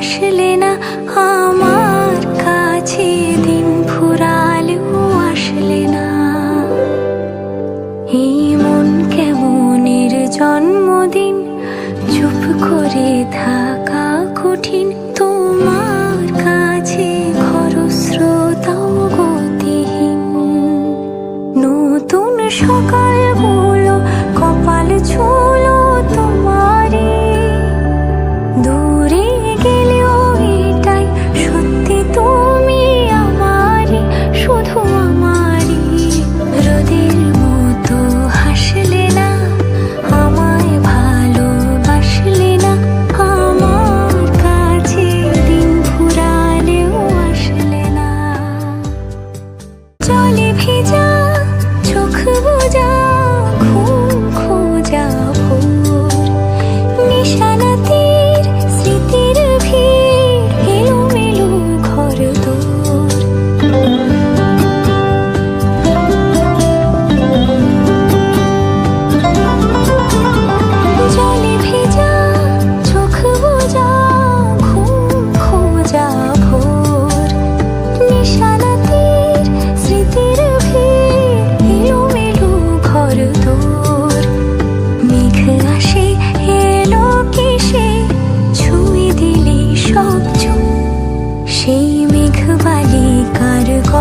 ভালোবাসলে না আমার কাছে দিন ফুরালেও আসলে না। এই মন কেমনের জন্মদিন? চুপ করে থাকা কঠিন। তোমার কাছে নতুন সকালগুলো Shine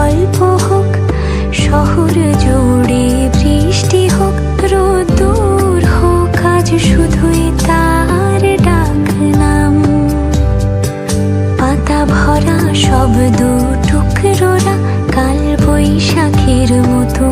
গল্প হোক শহর জুড়ে বৃষ্টি হোক রোদুর হোক, আজ শুধুই তার ডাক নাম। পাতা ভরা শব্দ টুকরোরা, কাল বৈশাখের মতো